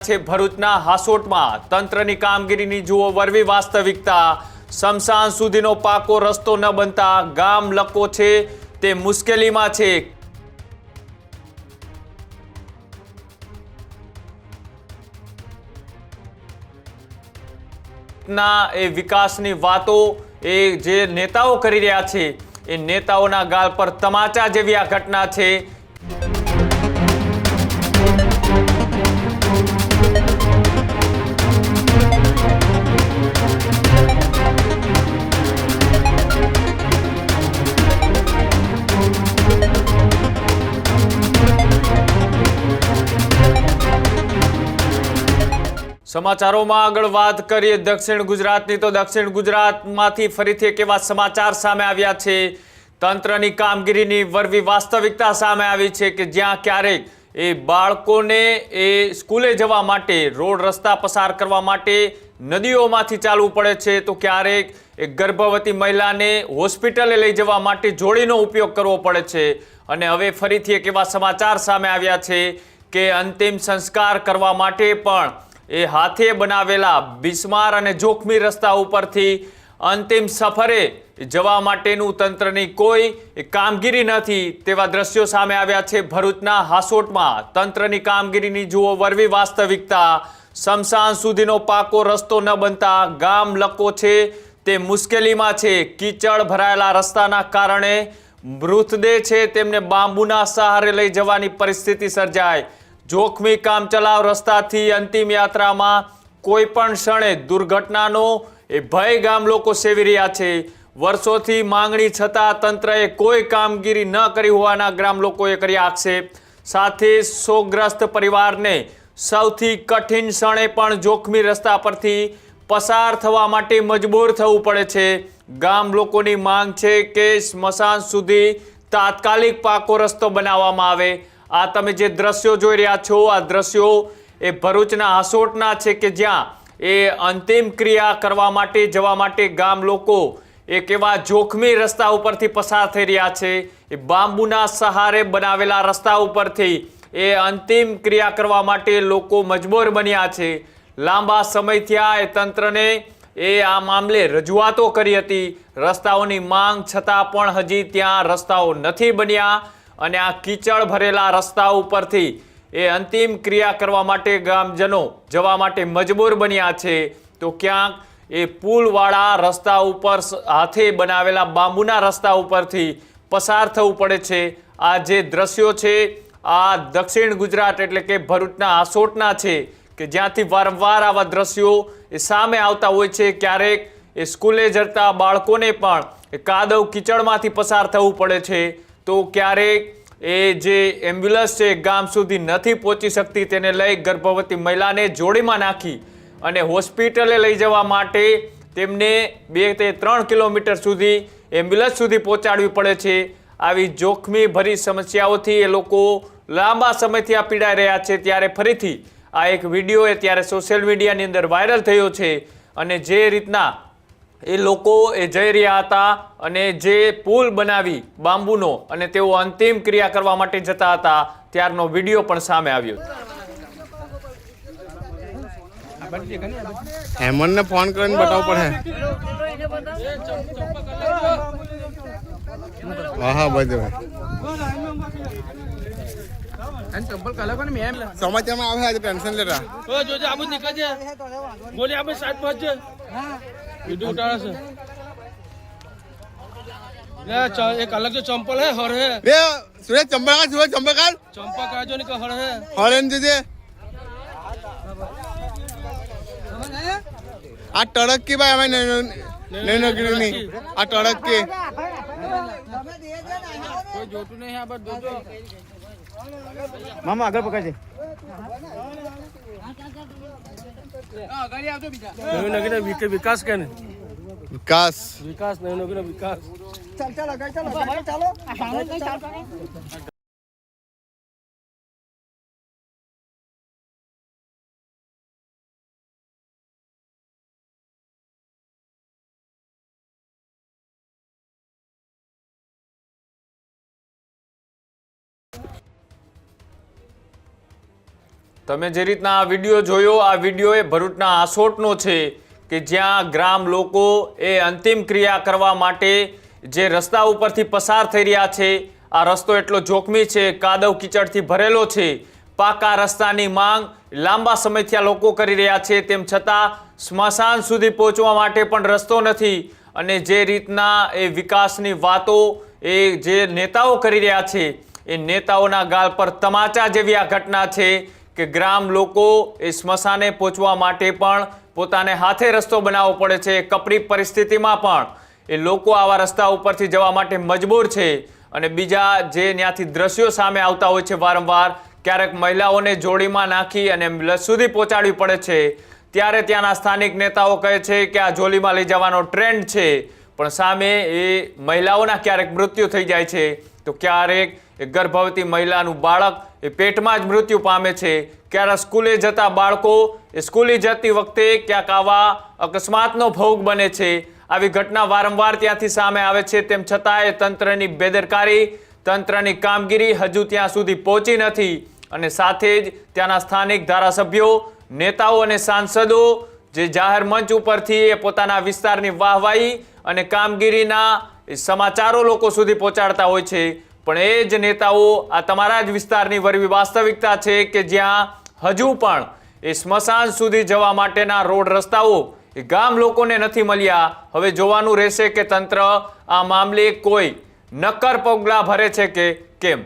છે ભરૂચના હાસોટમાં. તંત્રની કામગીરીની જુઓ વરવી વાસ્તવિકતા. સમસાન સુધીનો પાકો રસ્તો ન બનતા ગામ લોકો છે, તે મુશ્કેલીમાં છે. ના, એ વિકાસની વાતો, એ જે નેતાઓ કરી રહ્યા છે, એ નેતાઓના ગાલ પર તમાચા જેવી આ ઘટના છે. સમાચારોમાં આગળ વાત કરીએ. દક્ષિણ ગુજરાતની તો દક્ષિણ ગુજરાતમાંથી ફરીથી એક એવા સમાચાર સામે આવ્યા છે. તંત્રની કામગીરીની વરવી વાસ્તવિકતા સામે આવી છે કે જ્યાં ક્યારેક એ બાળકોને એ સ્કૂલે જવા માટે, રોડ રસ્તા પસાર કરવા માટે નદીઓમાંથી ચાલવું પડે છે. તો ક્યારેક એ ગર્ભવતી મહિલાને હોસ્પિટલે લઈ જવા માટે જોડીનો ઉપયોગ કરવો પડે છે. અને હવે ફરીથી એક એવા સમાચાર સામે આવ્યા છે કે અંતિમ સંસ્કાર કરવા માટે પણ એ હાથે બનાવેલા બિસ્માર અને જોખમી રસ્તા ઉપરથી અંતિમ સફરે જવા માટેનું તંત્રની કોઈ કામગીરી નથી તેવા દ્રશ્યો સામે આવ્યા છે. ભરૂચના હાસોટમાં તંત્રની કામગીરીની જુઓ વરવી વાસ્તવિકતા. સ્મશાન સુધીનો પાકો રસ્તો ન બનતા ગામ લકો છે. તે મુશ્કેલીમાં છે. કીચડ ભરાયેલા રસ્તાના કારણે મૃતદેહ છે. તેમને બાંબુના સહારે લઈ જવાની પરિસ્થિતિ સર્જાય. જોખમી કામચલાવ રસ્તાથી અંતિમ યાત્રામાં કોઈ પણ ક્ષણે દુર્ઘટનાનો એ ભય ગામ લોકો સેવી રહ્યા છે. વર્ષોથી માંગણી છતાં તંત્રએ કોઈ કામગીરી ન કરી હોવાના ગ્રામ લોકોએ કર્યા આક્ષેપ. સાથે શોગ્રસ્ત પરિવારને સૌથી કઠિન ક્ષણે પણ જોખમી રસ્તા પરથી પસાર થવા માટે મજબૂર થવું પડે છે. ગામ લોકોની માંગ છે કે સ્મશાન સુધી તાત્કાલિક પાકો રસ્તો બનાવવામાં આવે. આ તમે જે દ્રશ્યો જોઈ રહ્યા છો, આ દ્રશ્યો એ ભરૂચના હાસોટના છે કે જ્યાં એ અંતિમ ક્રિયા કરવા માટે, જવા માટે ગામ લોકો એક એવા જોખમી રસ્તા ઉપરથી પસાર થઈ રહ્યા છે. એ બાંબુના સહારે બનાવેલા રસ્તા ઉપરથી એ અંતિમ ક્રિયા કરવા માટે લોકો મજબૂર બન્યા છે. લાંબા સમયથી આ એ તંત્રને એ આ મામલે રજૂઆતો કરી હતી. રસ્તાઓની માંગ છતાં પણ હજી ત્યાં રસ્તાઓ નથી બન્યા. અને આ કીચડ ભરેલા રસ્તા ઉપરથી એ અંતિમ ક્રિયા કરવા માટે ગામજનો જવા માટે મજબૂર બન્યા છે. તો ક્યાંક એ પુલવાળા રસ્તા ઉપર હાથે બનાવેલા બાંબુના રસ્તા ઉપરથી પસાર થવું પડે છે. આ જે દ્રશ્યો છે, આ દક્ષિણ ગુજરાત એટલે કે ભરૂચના આસોટના છે કે જ્યાંથી વારંવાર આવા દ્રશ્યો એ સામે આવતા હોય છે. ક્યારેક એ સ્કૂલે જતા બાળકોને પણ કાદવ કીચડમાંથી પસાર થવું પડે છે. તો ક્યારેક એ જે એમ્બ્યુલન્સ છે ગામ સુધી નથી પહોંચી શકતી તેને લઈ ગર્ભવતી મહિલાને જોડીમાં નાખી અને હોસ્પિટલે લઈ જવા માટે તેમને બે તે ત્રણ કિલોમીટર સુધી એમ્બ્યુલન્સ સુધી પહોંચાડવી પડે છે. આવી જોખમી ભરી સમસ્યાઓથી એ લોકો લાંબા સમયથી આ પીડાઈ રહ્યા છે. ત્યારે ફરીથી આ એક વીડિયો એ ત્યારે સોશિયલ મીડિયાની અંદર વાયરલ થયો છે અને જે રીતના એ લોકો એ જઈ રહ્યા હતા અને જે પુલ બનાવી બાંબુનો અને તેઓ અંતિમ ક્રિયા કરવા માટે જતા હતા ત્યારનો વીડિયો પણ સામે આવ્યો હેમંતને ફોન કરીને બતાવવું પડે. હા હા બધું સમાચારમાં આવે આજે ટેન્શન લેતા. જોજે આબુ નીકળજે. બોલે આપણે સાત પહોંચે વીડિયો ઉતારે છે એક અલગ જો ચંપલ હે હર હે રે સુરેશ ચંબલકાર સુરેશ ચંબલકાર ચંપા કાજો ની કે હર હે દીદી આ ટડક કી ભાઈ અમે નૈનગીરીની આ ટડક કી મામા આગળ પકડજે નવીન કે વિકાસ વિકાસ કે ને વિકાસ. વિકાસ ચાલો ચાલો વિકાસ તમે જે રીતના આ વીડિયો જોયો, આ વીડિયો એ ભરૂચના આસોટનો છે કે જ્યાં ગ્રામ લોકો એ અંતિમ ક્રિયા કરવા માટે જે રસ્તા ઉપરથી પસાર થઈ રહ્યા છે, આ રસ્તો એટલો જોખમી છે, કાદવ કીચડથી ભરેલો છે, પાકા રસ્તાની માંગ લાંબા સમયથી આ લોકો કરી રહ્યા છે, તેમ છતાં સ્મશાન સુધી પહોંચવા માટે પણ રસ્તો નથી અને જે રીતના એ વિકાસની વાતો એ જે નેતાઓ કરી રહ્યા છે, એ નેતાઓના ગાલ પર તમાચા જેવી આ ઘટના છે કે ગ્રામ લોકો એ સ્મશાને પહોંચવા માટે પણ પોતાને હાથે રસ્તો બનાવવો પડે છે. કપરી પરિસ્થિતિમાં પણ એ લોકો આવા રસ્તા ઉપરથી જવા માટે મજબૂર છે અને બીજા જે ત્યાંથી દ્રશ્યો સામે આવતા હોય છે વારંવાર, ક્યારેક મહિલાઓને જોડીમાં નાખી અને સુધી પહોંચાડવી પડે છે. ત્યારે ત્યાંના સ્થાનિક નેતાઓ કહે છે કે આ જોલીમાં લઈ જવાનો ટ્રેન્ડ છે, પણ સામે એ મહિલાઓના ક્યારેક મૃત્યુ થઈ જાય છે. તો ક્યારેક એ ગર્ભવતી મહિલાનું બાળક એ પેટમાં જ મૃત્યુ પામે છે. ક્યારેક સ્કૂલે જતા બાળકો, એ સ્કૂલે જતી વખતે ક્યાંક આવા અકસ્માતનો ભોગ બને છે. આવી ઘટના વારંવાર ત્યાંથી સામે આવે છે. તેમ છતાંય તંત્રની બેદરકારી, તંત્રની કામગીરી હજુ ત્યાં સુધી પહોંચી નથી. અને સાથે જ ત્યાંના સ્થાનિક ધારાસભ્યો, નેતાઓ અને સાંસદો જે જાહેર મંચ ઉપરથી એ પોતાના વિસ્તારની વાહવાહી અને કામગીરીના એ સમાચારો લોકો સુધી પહોંચાડતા હોય છે. પણ એ જ નેતાઓ આ તમારા જ વિસ્તારની વરવી વાસ્તવિકતા છે કે જ્યાં હજુ પણ એ સ્મશાન સુધી જવા માટેના રોડ રસ્તાઓ એ ગામ લોકોને નથી મળ્યા. હવે જોવાનું રહેશે કે તંત્ર આ મામલે કોઈ નક્કર પગલાં ભરે છે કે કેમ?